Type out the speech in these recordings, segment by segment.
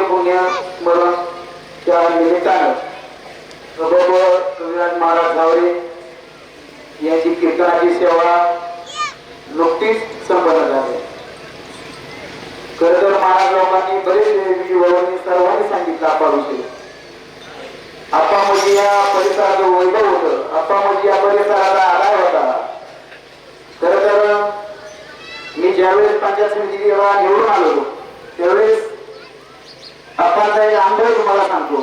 पुण्यस्मरणच्या निमित्तानं. सभावर कविराज महाराज गावरे यांची कीर्तनाची सेवा नुकतीच संपन्न झाली. खर तर महाराज लोकांनी बरेच युवांनी सर्वांनी सांगितलं आपाविषयी आपा म्हणजे या परिसराचं वैभव होतं. आपा म्हणजे या परिसराचा आधार होता. खरं तर मी ज्यावेळेस पंचायत समितीला निवडून आलो आप्पाचा तुम्हाला सांगतो.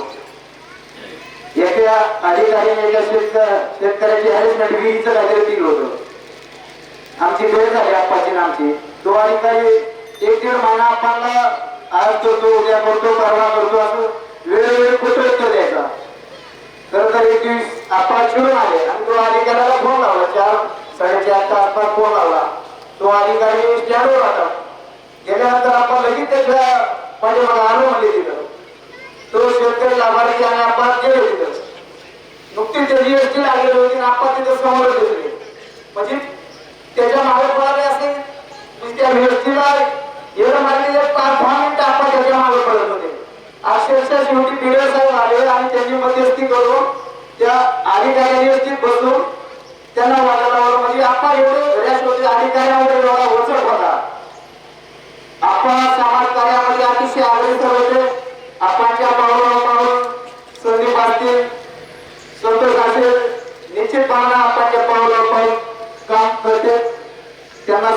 एका अधिकाऱ्याने एका शेतकऱ्याची हॅरेसमेंट विहिरीचं काहीतरी दिलं होतं. आमची वेळ झाली आप्पाची आणि आमची. तो अधिकारी एक दीड महिना आपल्याला आज करतो उद्या करतो परवा करतो असं वेळोवेळी कुठं उत्तर द्यायचा. खरं तर एक दिवस आपण चिडून आले आणि तो अधिकाऱ्याला फोन लावला. चार साडेचारचा आसपास फोन लावला. तो अधिकारी स्टँडवर होता गेल्यानंतर आपण लगेच त्याच्या पाठीमागे आलो म्हणले तिथं. तो शेतकरी लाभार्थी आणि आपण गेले तिथं नुकतीच जीएसटी लागलेली होती आणि आपण तिथं समोर दिसले. म्हणजे त्याच्यामागे पळाले असे म्हणजे त्या व्यक्तीला एवढं मारले पाच दहा मिनिटं आपण त्याच्यामागे पडत होते. अक्षरशः शेवटी पिढे साहेब आले आणि त्यांनी मध्यस्थी करून त्या अधिकाऱ्यांनी व्यवस्थित बसून त्यांना वाटायला म्हणजे आपण एवढे रॅश होते अधिकाऱ्यामध्ये एवढा वचक होता.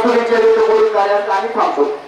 हे चरित्र बोलून कार्यास आम्ही थांबतो